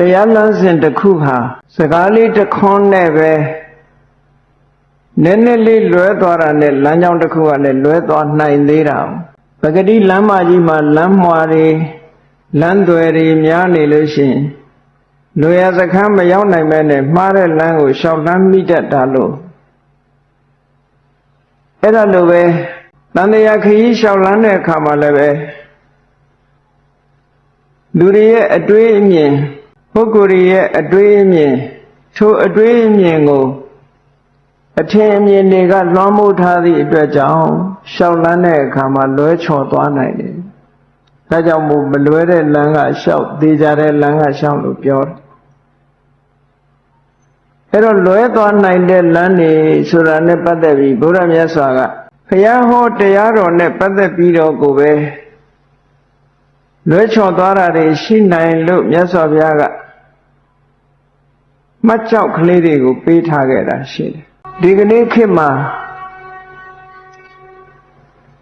တရားလမ်းစဉ်တစ်ခုဟာစကားလေးတစ်ခွန်းနဲ့ပဲနည်းနည်းလေးလွဲသွားတာနဲ့လမ်းကြောင်းတစ်ခုကလည်းလွဲသွားနိုင်သေးတာပဂတိလမ်းမကြီးမှာလမ်းမွာတွေလမ်းသွယ်တွေများနေလို့ရှိရင်လူရစခန်းမရောက်နိုင်မဲနဲ့မှားတဲ့လမ်းကိုရှောက်လမ်းမိတတ်တာလို့အဲ့ဒါလိုပဲတန်တရားခရီးရှောက်လန်းတဲ့အခါမှာလည်းပဲလူတွေရဲ့အတွေးအမြင် ပုဂ္ဂိုလ်တွေရဲ့အတွေးအမြင်ထိုအတွေးအမြင်ကိုအထင်အမြင်တွေကလွှမ်းမိုးထားသည့်အတွက်ကြောင့်ရှောက်လန်းတဲ့အခါမှာလွဲချော်သွားနိုင်တယ်။ဒါကြောင့်မို့မလွဲတဲ့လမ်းကရှောက်သေးကြတဲ့လမ်းကရှောက်လို့ပြောတယ်။အဲ့တော့လွဲသွားနိုင်တဲ့လမ်းနေဆိုတာနဲ့ပတ်သက်ပြီးဘုရားမြတ်စွာကဘုရားဟောတရားတော်နဲ့ပတ်သက်ပြီးတော့ကိုပဲလွဲချော်သွားတာတွေရှိနိုင်လို့မြတ်စွာဘုရားက မှတ်ကြောက်ကလေးတွေကိုပေးထားခဲ့တာရှိတယ်ဒီကနေ့ခေတ်မှာ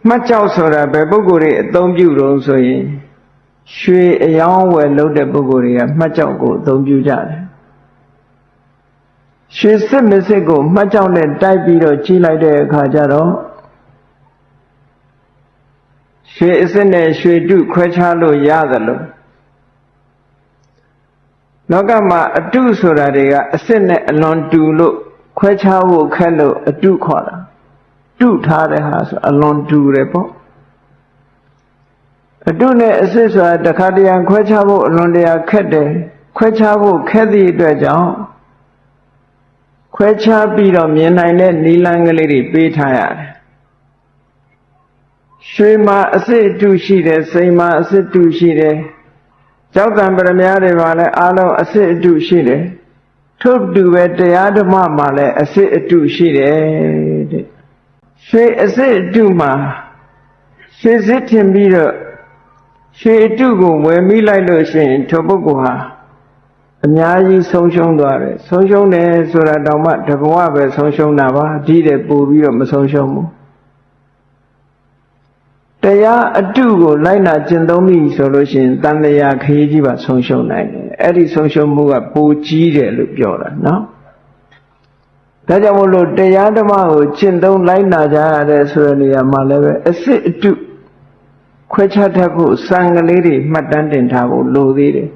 မှတ်ကြောက်ဆိုတာဘယ်ပုဂ္ဂိုလ်တွေအသုံးပြုတော့ဆိုရင်ရွှေအယောင်းဝယ်လုပ်တဲ့ပုဂ္ဂိုလ်တွေကမှတ်ကြောက်ကိုအသုံးပြုကြတယ်ရွှေစစ်မစစ်ကိုမှတ်ကြောက်နဲ့တိုက်ပြီးတော့ကြီးလိုက်တဲ့အခါကျတော့ရွှေအစစ်နဲ့ရွှေတုခွဲခြားလို့ရသလို လောကမှာအတုဆိုတာတွေကအစစ်နဲ့အလွန်တူလို့ခွဲခြားဖို့ခက်လို့အတုခေါ်တာတုထားတဲ့ဟာဆိုအလွန်တူတယ်ပေါ့အတုနဲ့အစစ်ဆိုတာတခါတရံခွဲခြားဖို့အလွန်တရာခက်တယ်ခွဲခြားဖို့ခက်သည့်အတွက်ကြောင့်ခွဲခြားပြီးတော့မြင်နိုင်တဲ့နီလန်းကလေးတွေပေးထားရတယ်ရွှေမှာအစစ်အတုရှိတယ်စိန်မှာအစစ်အတုရှိတယ် ကြောက်တံပရမများတွေမှာလည်းအားလုံးအစစ်အတုရှိတယ်ထို့တူပဲတရားဓမ္မမှာလည်းအစစ်အတုရှိတယ်တဲ့ရွှေအစစ်အတုမှာရွှေစစ်ထင်ပြီးတော့ရွှေအတုကိုဝယ်မိလိုက်လို့ရှိရင်ထိုပုဂ္ဂိုလ်ဟာအများကြီးဆုံးရှုံးသွားတယ်ဆုံးရှုံးတယ်ဆိုတာတောင်မှတဘဝပဲဆုံးရှုံးတာပါဒီတဲ့ပို့ပြီးတော့မဆုံးရှုံးဘူး တရားအတုကိုလိုက်နာကျင့်သုံးပြီဆိုလို့ရှိရင်တန်တရားခရီးကြီးပါဆုံးရှုံးနိုင်တယ်အဲ့ဒီဆုံးရှုံးမှုကပိုကြီးတယ်လို့ပြောတာနော်ဒါကြောင့်မို့လို့တရားဓမ္မကိုကျင့်သုံးလိုက်နာကြရတဲ့ဆိုတဲ့နေရာမှာလည်းပဲအစစ်အတုခွဲခြားတတ်ဖို့စံကလေးတွေမှတ်တမ်းတင်ထားဖို့လိုသေးတယ်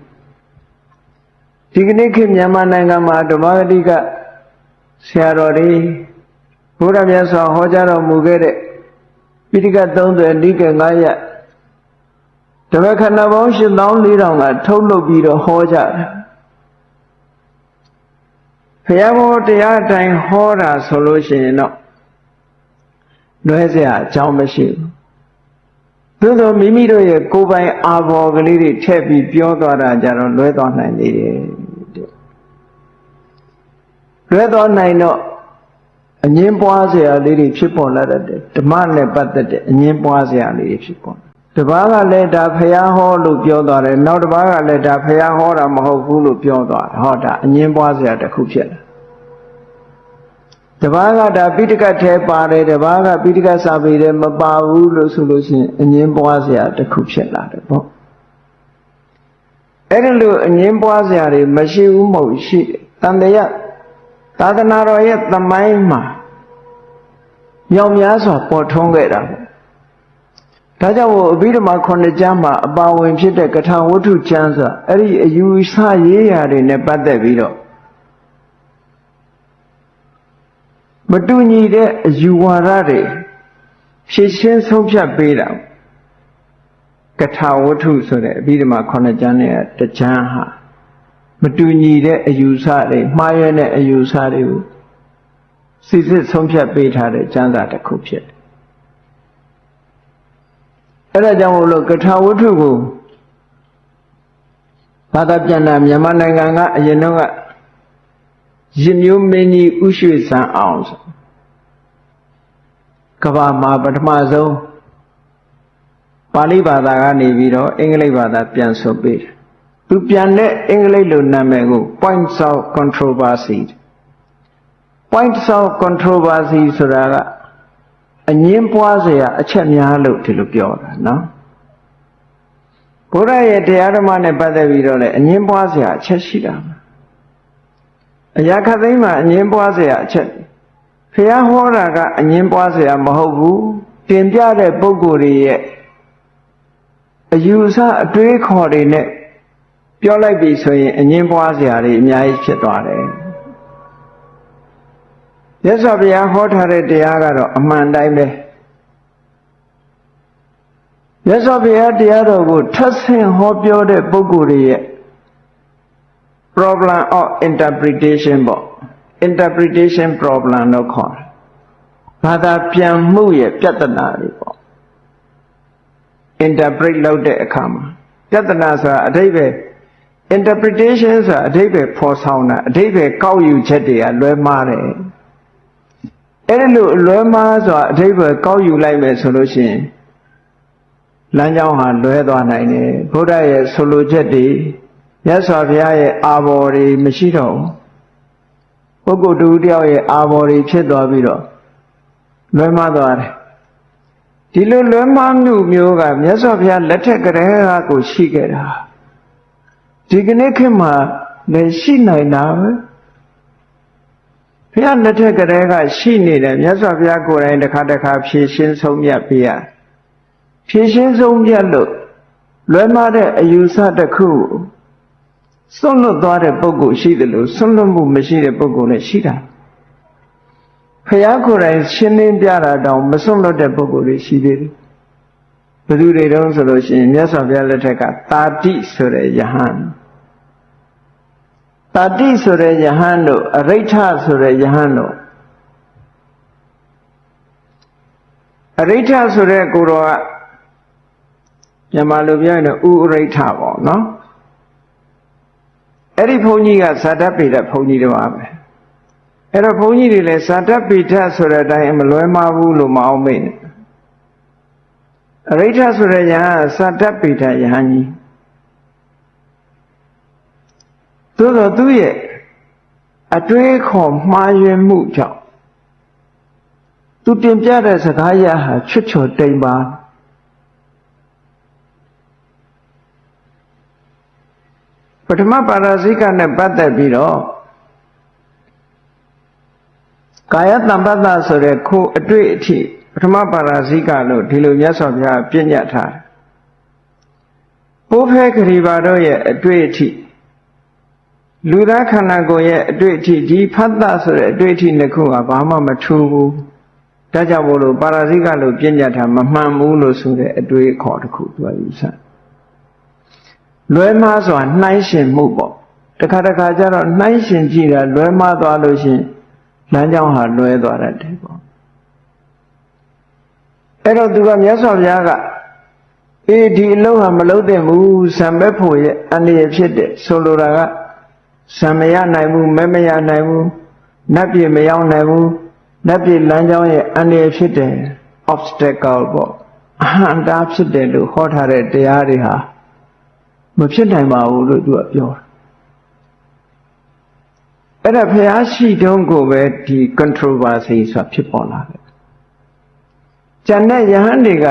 ဒီကနေ့ခေတ်မြန်မာနိုင်ငံမှာဓမ္မဂတိကဆရာတော်တွေဘုရားမြတ်စွာဟောကြားတော်မူခဲ့တဲ့ ပိဋက30နိကေ9ရက်ဓမ္မခန္ဓာပေါင်း8400ကထုတ်လုပ်ပြီးတော့ဟောကြတယ်ဘုရားဘောတရားအတိုင်းဟောတာဆိုလို့ရှိရင်တော့လွဲเสียအကြောင်းမရှိဘူးသို့သောမိမိတို့ရဲ့ကိုယ်ပိုင်အာဘော်ကလေးတွေထည့်ပြီးပြောသွားတာကြတော့လွဲသွားနိုင်သေးတယ်လွဲသွားနိုင်တော့ အငင်းပွားစရာလေးတွေဖြစ်ပေါ်လာတတ်တယ်ဓမ္မနဲ့ပတ်သက်တဲ့အငင်းပွားစရာလေးတွေဖြစ်ပေါ်တပါးကလည်းဒါဖះဟောလို့ပြောသွားတယ်နောက်တပါးကလည်းဒါဖះဟောတာမဟုတ်ဘူးလို့ပြောသွားတယ်ဟောတာအငင်းပွားစရာတစ်ခုဖြစ်လာတပါးကဒါပိဋကတ်ထဲပါတယ်တပါးကပိဋကတ်စာပေထဲမပါဘူးလို့ဆိုလို့ရှိရင်အငင်းပွားစရာတစ်ခုဖြစ်လာတယ်ပေါ့အဲ့ဒါလို့အငင်းပွားစရာတွေမရှိဘူးမဟုတ်ရှိတယ်တန်တရာ သာသနာတော်ရဲ့သမိုင်းမှာမြောင်များစွာပေါ်ထွန်းခဲ့တာပေါ့ဒါကြောင့်အဘိဓမ္မာခုနှစ်ကျမ်းမှာအပါဝင်ဖြစ်တဲ့ကထာဝတ္ထုကျမ်းဆိုတာအဲ့ဒီအယူဆရေးရာတွေနဲ့ပတ်သက်ပြီးတော့မတူညီတဲ့အယူဝါဒတွေဖြည့်ရှင်းဆုံးဖြတ်ပေးတာကထာဝတ္ထုဆိုတဲ့အဘိဓမ္မာခုနှစ်ကျမ်းရဲ့တကျမ်းဟာ မတူညီတဲ့အယူဆတွေမှားရတဲ့အယူဆတွေကိုစစ်စစ်ဆုံးဖြတ်ပေးထားတဲ့ကျမ်းစာတစ်ခုဖြစ်တယ်။အဲဒါကြောင့်မို့လို့ကထာဝတ္ထုကိုဘာသာပြန်တာမြန်မာနိုင်ငံကအရင်တော့ကရစ်မျိုးမင်းကြီးဥရွှေစံအောင်ဆိုကဘာမှာပထမဆုံးပါဠိဘာသာကနေပြီးတော့အင်္ဂလိပ်ဘာသာပြန်ဆိုပေးတယ် သူပြန်တဲ့အင်္ဂလိပ်လိုနာမည်ကို points of controversy points of controversy ဆိုတာကအငင်းပွားစရာအချက်များလို့ဒီလိုပြောတာနော်ဘုရားရဲ့တရားဓမ္မနဲ့ပတ်သက်ပြီးတော့လည်းအငင်းပွားစရာအချက်ရှိတာပါအရာခသိမ်းမှာအငင်းပွားစရာအချက်ဖះဟောတာကအငင်းပွားစရာမဟုတ်ဘူးတင်ပြတဲ့ပုဂ္ဂိုလ်တွေရဲ့အယူဆအတွေးခေါ်တွေနဲ့ ပြောလိုက်ပြီဆိုရင်အငင်းပွားစရာတွေအများကြီးဖြစ်သွားတယ်မြတ်စွာဘုရားဟောထားတဲ့တရားကတော့အမှန်တိုင်းပဲမြတ်စွာဘုရားတရားတော်ကိုထပ်ဆင့်ဟောပြောတဲ့ပုဂ္ဂိုလ်တွေရဲ့ problem of interpretation ပေါ့ interpretation problem လို့ခေါ်တယ်ဘာသာပြန်မှုရဲ့ပြဿနာတွေပေါ့ interpret လုပ်တဲ့အခါမှာပြဿနာဆိုတာအဓိပ္ပာယ် interpretation ဆိုတာအဓိပ္ပာယ်ဖော်ဆောင်တာအဓိပ္ပာယ်ကောက်ယူချက်တွေကလွဲမှားတယ်အဲ့ဒီလိုလွဲမှားဆိုတာအဓိပ္ပာယ်ကောက်ယူလိုက်မယ်ဆိုလို့ရှိရင်လမ်းကြောင်းဟာလွဲသွားနိုင်တယ်ဘုရားရဲ့ဆိုလိုချက်တွေမြတ်စွာဘုရားရဲ့အာဘော်တွေမရှိတော့ဘူးပုဂ္ဂိုလ်တူတယောက်ရဲ့အာဘော်တွေဖြစ်သွားပြီးတော့လွဲမှားသွားတယ်ဒီလိုလွဲမှားမှုမျိုးကမြတ်စွာဘုရားလက်ထက်ကလေးကကိုရှိခဲ့တာ ဒီကနေ့ခေတ်မှာလည်းရှိနိုင်တာပဲဘုရားလက်ထက်ကလေးကရှိနေတယ်မြတ်စွာဘုရားကိုယ်တိုင်တစ်ခါတစ်ခါဖြည့်ရှင်းဆုံးမြတ်ပေးရဖြည့်ရှင်းဆုံးမြတ်လို့လွဲမှားတဲ့အယူဆတစ်ခုစွန့်လွတ်သွားတဲ့ပုဂ္ဂိုလ်ရှိတယ်လို့စွန့်လွတ်မှုမရှိတဲ့ပုဂ္ဂိုလ်လည်းရှိတာဖះကိုယ်တိုင်ရှင်းလင်းပြတာတောင်မစွန့်လွတ်တဲ့ပုဂ္ဂိုလ်တွေရှိသေးတယ်ဘယ်သူတွေတုံးဆိုလို့ရှိရင်မြတ်စွာဘုရားလက်ထက်ကတာတိဆိုတဲ့ယဟန် တာတိဆိုတဲ့ယဟန်တို့အရိဋ္ဌဆိုတဲ့ယဟန်တို့အရိဋ္ဌဆိုတဲ့ကိုတော်ကမြန်မာလိုပြောရင်တော့ဥအရိဋ္ဌပေါ့နော်အဲ့ဒီဘုန်းကြီးကဇာတပေတဘုန်းကြီးတော်ပါပဲအဲ့တော့ဘုန်းကြီးတွေလည်းဇာတပေတဆိုတဲ့အတိုင်းမလွဲမှားဘူးလို့မအောင်မေ့နဲ့အရိဋ္ဌဆိုတဲ့ယဟန်ဇာတပေတယဟန်ကြီး သို့တော့သူ့ရဲ့အတွေးခေါ်မှားယွင်းမှုကြောင့်သူတင်ပြတဲ့စကားရဟာချွတ်ချော်တိမ်ပါပထမပါရာဇိကနဲ့ပတ်သက်ပြီးတော့ကာယတံပတ္တဆိုတဲ့ခိုးအတွေ့အထိပထမပါရာဇိကလို့ဒီလိုမြတ်စွာဘုရားပြညတ်ထားတယ်။ပိုးဖဲခရီပါတို့ရဲ့အတွေ့အထိ လူသားခန္ဓာကိုယ်ရဲ့အတွေ့အထိဒီဖတ်တဆိုတဲ့အတွေ့အထိနှစ်ခုကဘာမှမထူးဘူး။ဒါကြောင့်မို့လို့ပါရာဇိကလို့ပြညတ်ထားမမှန်ဘူးလို့ဆိုတဲ့အတွေ့အခေါ်တစ်ခုသူကယူဆတယ်လွဲမှားစွာနှိုင်းရှင်မှုပေါ့တခါတခါကျတော့နှိုင်းရှင်ကြည့်တာလွဲမှားသွားလို့ရှင်လမ်းကြောင်းဟာလွဲသွားတတ်တယ်ပေါ့အဲ့တော့သူကမြတ်စွာဘုရားကအေးဒီအလုပ်ဟာမလုပ်သင့်ဘူးဇံဘက်ဖို့ရဲ့အန္တရာယ်ဖြစ်တဲ့ဆိုလိုတာက ဇံမရနိုင်ဘူးမဲမရနိုင်ဘူးနတ်ပြည်မရောက်နိုင်ဘူးနတ်ပြည်လမ်းကြောင်းရဲ့အန္တရာယ်ဖြစ်တဲ့ obstacle ပေါ့အဟံတားဖြစ်တယ်လို့ဟောထားတဲ့တရားတွေဟာမဖြစ်နိုင်ပါဘူးလို့သူကပြောတာအဲ့ဒါဖះရှိတုံးကိုပဲဒီ controversy ဆိုတာဖြစ်ပေါ်လာတယ်ကျန်တဲ့ယဟန်တွေက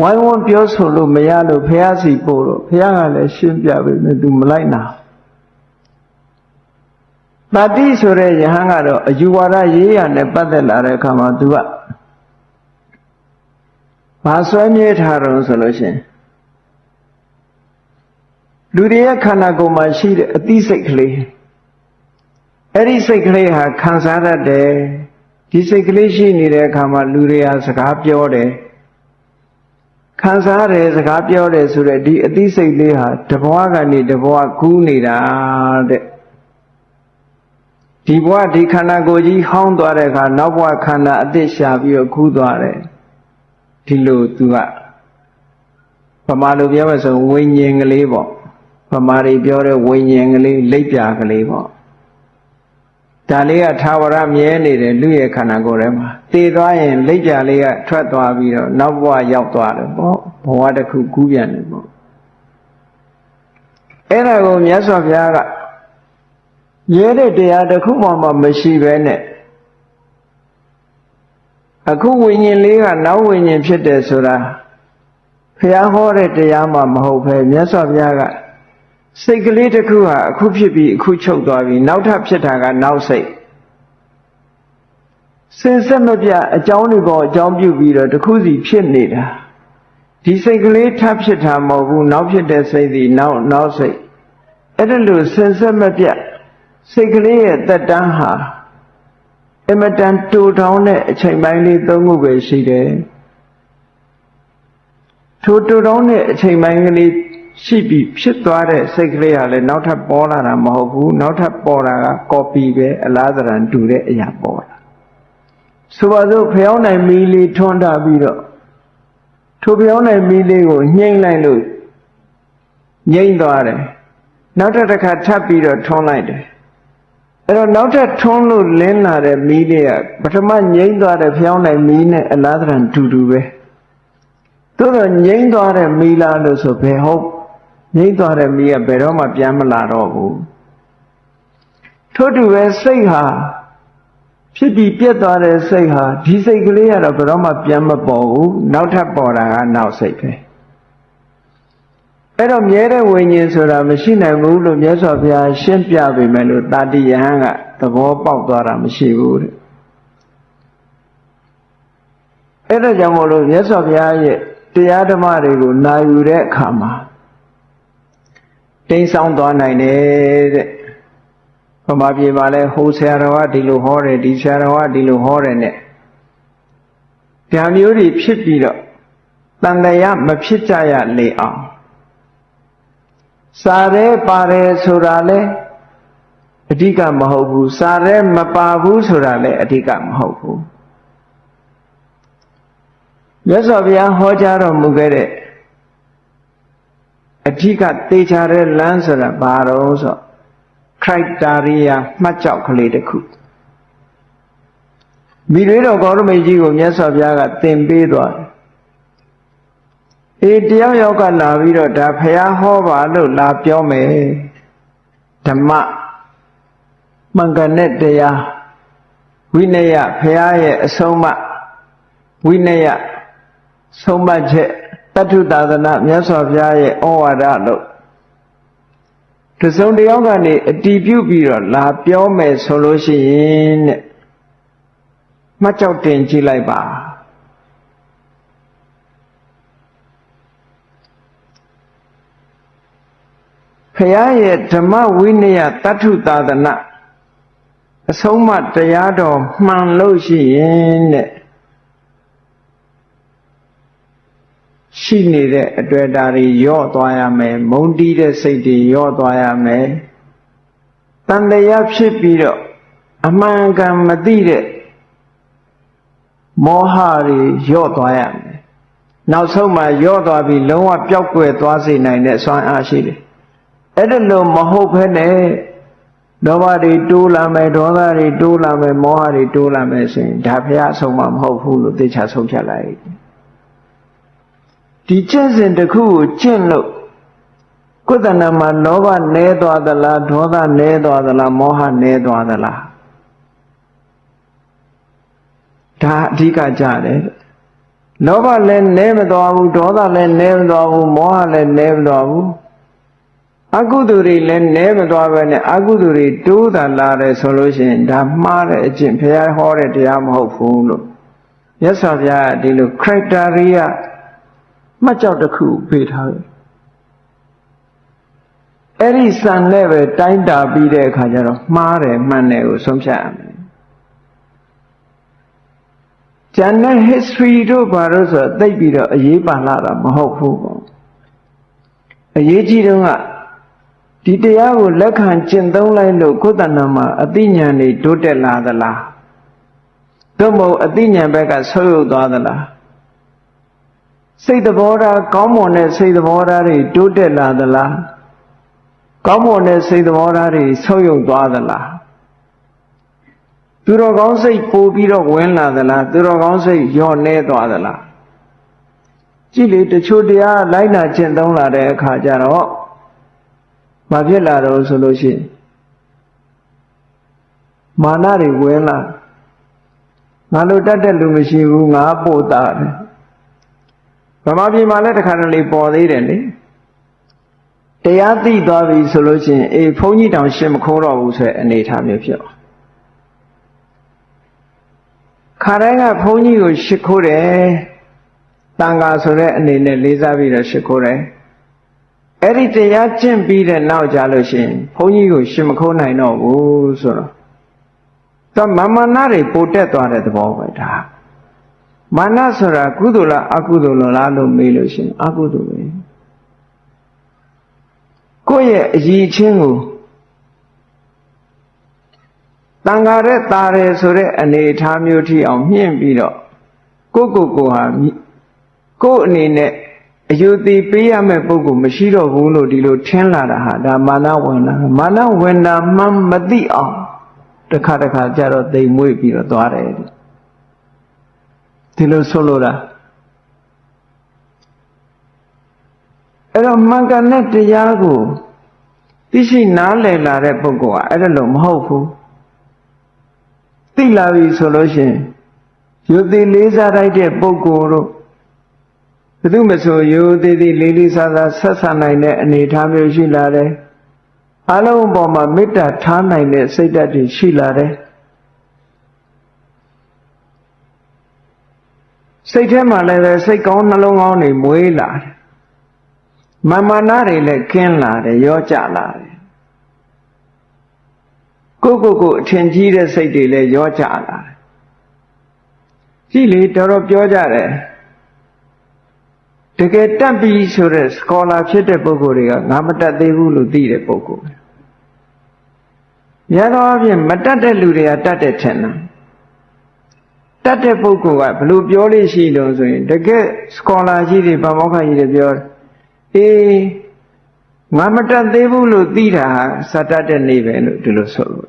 ဝိုင်းဝန်းပြောဆိုလို့မရလို့ဖះစီပို့တော့ဖះကလည်းရှင်းပြပေးမယ်သူမလိုက်နာ တတိဆိုတဲ့ယဟန်ကတော့အယူဝါဒရေးရနဲ့ပတ်သက်လာတဲ့အခါမှာသူကဘာဆွဲမြဲထားတော့ဆိုလို့ရှိရင်လူတွေရဲ့ခန္ဓာကိုယ်မှာရှိတဲ့အသိစိတ်ကလေးအဲ့ဒီစိတ်ကလေးဟာခံစားတတ်တယ်ဒီစိတ်ကလေးရှိနေတဲ့အခါမှာလူတွေဟာစကားပြောတယ်ခံစားတယ်စကားပြောတယ်ဆိုတော့ဒီအသိစိတ်လေးဟာတဘွားကနေတဘွားကူးနေတာတဲ့ ဒီဘဝဒီခန္ဓာကိုယ်ကြီးဟောင်းသွားတဲ့အခါနောက်ဘဝခန္ဓာအသစ်ရှာပြီးတော့ကူးသွားတယ်ဒီလိုသူကဗမာလိုပြောမှဆိုဝိညာဉ်ကလေးပေါ့ဗမာတွေပြောတဲ့ဝိညာဉ်ကလေးလက်ပြကလေးပေါ့ဒါလေးကသာဝရမြဲနေတယ်လူရဲ့ခန္ဓာကိုယ်ထဲမှာသေသွားရင်လက်ပြလေးကထွက်သွားပြီးတော့နောက်ဘဝရောက်သွားတယ်ပေါ့ဘဝတစ်ခုကူးပြန်တယ်ပေါ့အဲ့ဒါကိုမြတ်စွာဘုရားက ရဲတဲ့တရားတစ်ခုမှမရှိပဲနဲ့အခုဝိညာဉ်လေးကနောက်ဝိညာဉ်ဖြစ်တယ်ဆိုတာဖဖះဟောတဲ့တရားမှမဟုတ်ပဲမြတ်စွာဘုရားကစိတ်ကလေးတစ်ခုဟာအခုဖြစ်ပြီးအခုချုပ်သွားပြီနောက်ထပ်ဖြစ်တာကနောက်စိတ်စင်ဆက်မပြအကြောင်းတွေပေါ်အကြောင်းပြုပြီးတော့တစ်ခုစီဖြစ်နေတာဒီစိတ်ကလေးထပ်ဖြစ်တာမဟုတ်ဘူးနောက်ဖြစ်တဲ့စိတ်ဒီနောက်နောက်စိတ်အဲ့ဒါလို့စင်ဆက်မပြ စိတ်ကလေးရဲ့တက်တန်းဟာအမတန်တူထောင်းတဲ့အချိန်ပိုင်းလေးသုံးခုပဲရှိတယ်ထိုတူထောင်းတဲ့အချိန်ပိုင်းကလေးရှိပြီးဖြစ်သွားတဲ့စိတ်ကလေးဟာလည်းနောက်ထပ်ပေါ်လာတာမဟုတ်ဘူးနောက်ထပ်ပေါ်တာကကော်ပီပဲအလားသဏ္ဍာန်တူတဲ့အရာပေါ်လာဆိုပါစို့ဖျောင်းနိုင်မီးလေးထွန်းထားပြီးတော့ထိုဖျောင်းနိုင်မီးလေးကိုညှိမ့်လိုက်လို့ငြိမ့်သွားတယ်နောက်ထပ်တစ်ခါထပ်ပြီးတော့ထွန်းလိုက်တယ် အဲ့တော့နောက်ထပ်ထွန်းလို့လင်းလာတဲ့မီးလေးကပထမငြိမ့်သွားတဲ့ဖျောင်းနိုင်မီးနဲ့အလားသဏ္ဍာန်တူတူပဲသို့တော့ငြိမ့်သွားတဲ့မီးလားလို့ဆိုဘယ်ဟုတ်ငြိမ့်သွားတဲ့မီးကဘယ်တော့မှပြန်မလာတော့ဘူးထို့တူပဲစိတ်ဟာဖြစ်ပြီးပြက်သွားတဲ့စိတ်ဟာဒီစိတ်ကလေးကတော့ဘယ်တော့မှပြန်မပေါ်ဘူးနောက်ထပ်ပေါ်တာကနောက်စိတ်ပဲ အဲ့တော့မြဲတဲ့ဝိညာဉ်ဆိုတာမရှိနိုင်ဘူးလို့မြတ်စွာဘုရားရှင်းပြပေမဲ့လို့တာတိယဟန်ကသဘောပေါက်သွားတာမရှိဘူးတဲ့အဲ့ဒါကြောင့်မို့လို့မြတ်စွာဘုရားရဲ့တရားဓမ္မတွေကိုနာယူတဲ့အခါမှာတိမ်ဆောင်သွားနိုင်တယ်တဲ့ဗမာပြည်မှာလဲဟိုဆရာတော်ကဒီလိုဟောတယ်ဒီဆရာတော်ကဒီလိုဟောတယ်နဲ့ဒါမျိုးတွေဖြစ်ပြီးတော့တန်တရားမဖြစ်ကြရလေအောင် စာရဲပါတယ်ဆိုတာလဲအဓိကမဟုတ်ဘူးစာရဲမပါဘူးဆိုတာလဲအဓိကမဟုတ်ဘူးမြတ်စွာဘုရားဟောကြားတော်မူခဲ့တဲ့အဓိကသေချာတဲ့လမ်းဆိုတာဘာတော့ဆို criteria မှတ်ကြောက်ကလေးတစ်ခုမိတွေတော်ကောရမေကြီးကိုမြတ်စွာဘုရားကသင်ပေးသွားတယ် အေးတယောက်ယောက်ကလာပြီးတော့ဒါဖះဟောပါလို့လာပြောမယ်ဓမ္မမှန်ကန်တဲ့တရားဝိနည်းဖះရဲ့အဆုံးအမဝိနည်းဆုံးမချက်တတ္ထုသာသနာမြတ်စွာဘုရားရဲ့ဩဝါဒလို့တစုံတယောက်ကနေအတီးပြုတ်ပြီးတော့လာပြောမယ်ဆိုလို့ရှိရင်တဲ့မှတ်ကြောက်တင်ကြည့်လိုက်ပါ ဖရာရဲ့ဓမ္မဝိနည်းတတ္ထုသာသနာအဆုံးမတရားတော်မှန်လို့ရှိရင်တဲ့ရှိနေတဲ့အတွေ့အတာတွေယော့သွားရမယ်မုန်းတီးတဲ့စိတ်တွေယော့သွားရမယ်တန်တရားဖြစ်ပြီးတော့အမှန်ကန်မသိတဲ့မောဟတွေယော့သွားရမယ်နောက်ဆုံးမှယော့သွားပြီးလုံးဝပျောက်ကွယ်သွားစေနိုင်တဲ့စွမ်းအားရှိတယ် အဲ့ဒါလို့မဟုတ်ဘဲနဲ့လောဘတွေတိုးလာမယ်ဒေါသတွေတိုးလာမယ်မောဟတွေတိုးလာမယ်ဆိုရင်ဒါဖះအဆုံးမမဟုတ်ဘူးလို့သိချဆုံးဖြတ်လိုက်ဒီကျင့်စဉ်တစ်ခုကိုကျင့်လို့ကုသနာမှာလောဘနည်းသွားသလားဒေါသနည်းသွားသလားမောဟနည်းသွားသလားဒါအဓိကကြတယ်လောဘလည်းနည်းမသွားဘူးဒေါသလည်းနည်းမသွားဘူးမောဟလည်းနည်းမသွားဘူး အကုသိုလ်တွေလည်းနည်းမသွားပဲနဲ့အကုသိုလ်တွေတိုးတာလာတယ်ဆိုလို့ရှိရင်ဒါမှားတဲ့အကျင့်ဘုရားဟောတဲ့တရားမဟုတ်ဘူးလို့မြတ်စွာဘုရားကဒီလို criteria မှတ်ကြောက်တစ်ခုပေးထားတယ်အဲ့ဒီစံနဲ့ပဲတိုင်းတာပြီးတဲ့အခါကျတော့မှားတယ်မှန်တယ်ကိုဆုံးဖြတ်ရမယ်ကျန်တဲ့ history တို့ဘာလို့ဆိုတော့သိပြီးတော့အရေးပါလာတာမဟုတ်ဘူးပေါ့အရေးကြီးတော့က ဒီတရားကိုလက်ခံကျင့်သုံးလိုက်လို့ကိုယ်တဏ္ဍာမှာအသိဉာဏ်တွေတိုးတက်လာသလားသို့မဟုတ်အသိဉာဏ်ဘက်ကဆုပ်ယုပ်သွားသလားစိတ်သဘောထားကောင်းမွန်တဲ့စိတ်သဘောထားတွေတိုးတက်လာသလားကောင်းမွန်တဲ့စိတ်သဘောထားတွေဆုပ်ယုပ်သွားသလားသူတော်ကောင်းစိတ်ပိုပြီးတော့ဝင်လာသလားသူတော်ကောင်းစိတ်ညော့နေသွားသလားကြည့်လေတချို့တရားလိုက်နာကျင့်သုံးလာတဲ့အခါကျတော့ မဖြစ်လာတော့ဆိုလို့ရှိရင်မာနတွေဝင်လာငါလိုတတ်တဲ့လူမရှိဘူးငါပို့တာတယ်ဗမာပြည်မှာလည်းတခါတလေပေါ်သေးတယ်လေတရားသိသွားပြီဆိုလို့ရှိရင်အေးဘုန်းကြီးတောင်ရှင်းမခိုးတော့ဘူးဆိုတဲ့အနေအထားမျိုးဖြစ်သွားခါတိုင်းကဘုန်းကြီးကိုရှ िख ိုးတယ်တန်ဃာဆိုတဲ့အနေနဲ့လေးစားပြီးတော့ရှ िख ိုးတယ် အဲ့ဒီတရားကျင့်ပြီးတဲ့နောက်ကြလို့ရှိရင်ဘုန်းကြီးကိုရှင်းမခိုးနိုင်တော့ဘူးဆိုတော့တော့မမနာတွေပိုတက်သွားတဲ့သဘောပဲဒါမာနဆိုတာကုသိုလ်လားအကုသိုလ်လားလို့မေးလို့ရှိရင်အကုသိုလ်ပဲကိုယ့်ရဲ့အည်ချင်းကိုတန်ဃာတဲ့ตาရဲဆိုတဲ့အနေအထားမျိုးထိအောင်မြင့်ပြီးတော့ကိုယ့်ကိုယ်ကိုဟာကိုယ့်အနေနဲ့ အယူသေးပေးရမယ့်ပုဂ္ဂိုလ်မရှိတော့ဘူးလို့ဒီလိုထင်လာတာဟာဒါမာနဝင်တာမာနဝင်တာမှမသိအောင်တစ်ခါတစ်ခါကျတော့တိမ်မွေ့ပြီးတော့သွားတယ်ဒီလိုဆိုလိုတာအဲ့တော့မှန်ကန်တဲ့တရားကိုသိရှိနားလည်လာတဲ့ပုဂ္ဂိုလ်ကအဲ့ဒါလို့မဟုတ်ဘူးသိလာပြီဆိုလို့ရှိရင်ယုတိလေးစားလိုက်တဲ့ပုဂ္ဂိုလ်တို့ ဘယ်သူမဆိုယုတိတိလေးလေးစားစားဆက်ဆံနိုင်တဲ့အနေအထားမျိုးရှိလာတယ်အလုံးအပေါ်မှာမေတ္တာထားနိုင်တဲ့စိတ်ဓာတ်တွေရှိလာတယ်စိတ်ထဲမှာလည်းပဲစိတ်ကောင်းနှလုံးကောင်းတွေမွေးလာတယ်မာမာနာတွေလည်းကင်းလာတယ်ရောကြလာတယ်ကိုကိုကိုအထင်ကြီးတဲ့စိတ်တွေလည်းရောကြလာတယ်ကြည့်လေတော်တော်ပြောကြတယ် တကယ်တတ်ပြီဆိုတဲ့ scholar ဖြစ်တဲ့ပုဂ္ဂိုလ်တွေကငါမတတ်သေးဘူးလို့သိတဲ့ပုဂ္ဂိုလ်ပဲ။များသောအားဖြင့်မတတ်တဲ့လူတွေကတတ်တဲ့ထင်တာ။တတ်တဲ့ပုဂ္ဂိုလ်ကဘလို့ပြောလို့ရှိလို့ဆိုရင်တကယ် scholar ကြီးတွေဗမောက္ခကြီးတွေပြောအေးငါမတတ်သေးဘူးလို့သိတာဟာစတတ်တဲ့နေပဲလို့ဒီလိုဆိုလို့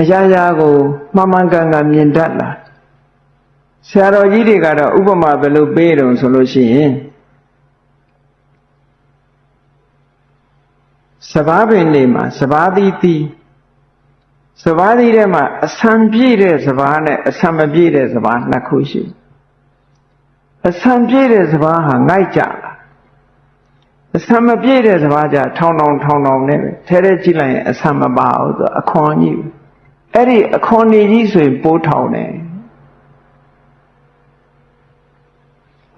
အရာရာကိုမှန်မှန်ကန်ကန်မြင်တတ်လား ဆရာတော်ကြီးတွေကတော့ဥပမာဘယ်လိုပေးတုံဆိုလို့ရှိရင်စဘာပင်နေမှာစဘာသီးသီးစဘာသီးထဲမှာအဆံပြည့်တဲ့စဘာနဲ့အဆံမပြည့်တဲ့စဘာနှစ်ခုရှိအဆံပြည့်တဲ့စဘာဟာငိုက်ကြလားအဆံမပြည့်တဲ့စဘာကြထောင်ထောင်ထောင်ထောင်နဲ့ပဲထဲထဲကြည့်လိုက်ရင်အဆံမပါဘူးဆိုအခွန်ကြီးအဲ့ဒီအခွန်ကြီးဆိုရင်ပိုးထောင်တယ်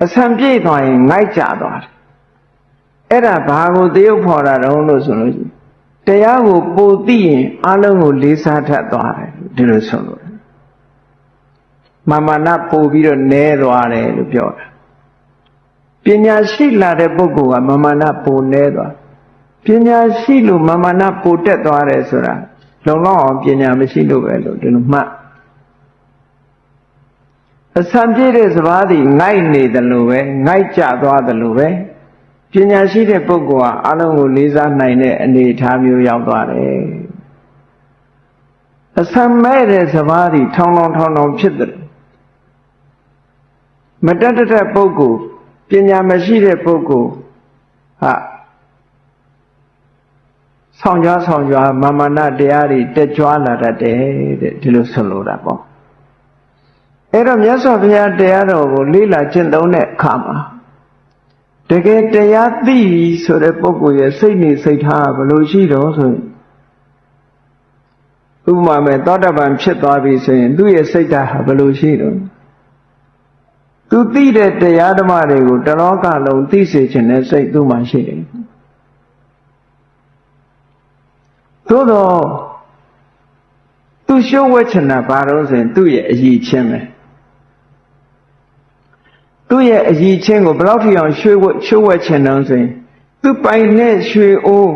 အဆံပြည့်သွားရင်ငိုက်ကြသွားတယ်အဲ့ဒါဘာကိုသရုပ်ဖော်တာတုံးလို့ဆိုလို့တရားကိုပိုသိရင်အလုံးကိုလေးစားထပ်သွားတယ်ဒီလိုဆိုလို့မာမနာပို့ပြီးတော့နဲသွားတယ်လို့ပြောတာပညာရှိလာတဲ့ပုဂ္ဂိုလ်ကမာမနာပိုနဲသွားပညာရှိလို့မာမနာပိုတက်သွားတယ်ဆိုတာလုံလောက်အောင်ပညာမရှိလို့ပဲလို့ဒီလိုမှတ် အဆံပြည့်တဲ့စဘာသည်ငိုက်နေတယ်လို့ပဲငိုက်ကြသွားတယ်လို့ပဲပညာရှိတဲ့ပုဂ္ဂိုလ်ဟာအလုံးကိုလေးစားနိုင်တဲ့အနေအထားမျိုးရောက်သွားတယ်အဆံမဲ့တဲ့စဘာသည်ထောင်ထောင်ထောင်ထောင်ဖြစ်တယ်မတတ်တဲ့ပုဂ္ဂိုလ်ပညာမရှိတဲ့ပုဂ္ဂိုလ်ဟာဆောင်ကြွားဆောင်ကြွားမာမနာတရားတွေတက်ကြွားလာတတ်တယ်တဲ့ဒီလိုဆိုလိုတာပေါ့ အဲ့တော့မြတ်စွာဘုရားတရားတော်ကိုလေ့လာကျင့်သုံးတဲ့အခါမှာတကယ်တရားသိပြီဆိုတဲ့ပုဂ္ဂိုလ်ရဲ့စိတ်နေစိတ်ထားဘယ်လိုရှိတော့ဆိုရင်ဥပမာမဲ့သောတပန်ဖြစ်သွားပြီဆိုရင်သူ့ရဲ့စိတ်ဓာတ်ဟာဘယ်လိုရှိတော့သူသိတဲ့တရားဓမ္မတွေကိုတလောကလုံးသိစေခြင်းနဲ့စိတ်သူ့မှာရှိတယ်သို့တော့သူရှုံးဝဲချင်တာဘာလို့ဆိုရင်သူ့ရဲ့အည်ချင်းပဲ သူ့ရဲ့အည်ချင်းကိုဘယ်လောက်ထိအောင်ရွှေဝဲရွှေဝဲချင်တော့ဆိုရင်သူပိုင်တဲ့ရွှေအိုး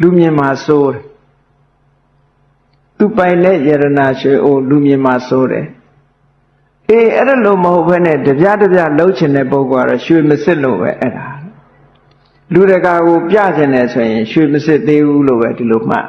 လူမြင်မှာစိုးတယ်သူပိုင်တဲ့ယရနာရွှေအိုးလူမြင်မှာစိုးတယ်အေးအဲ့ဒါလို့မဟုတ်ဘဲနဲ့တပြားတပြားလှုပ်ချင်တဲ့ပုဂ္ဂိုလ်ကတော့ရွှေမစစ်လို့ပဲအဲ့ဒါလူတကာကိုပြချင်တယ်ဆိုရင်ရွှေမစစ်သေးဘူးလို့ပဲဒီလိုမှတ်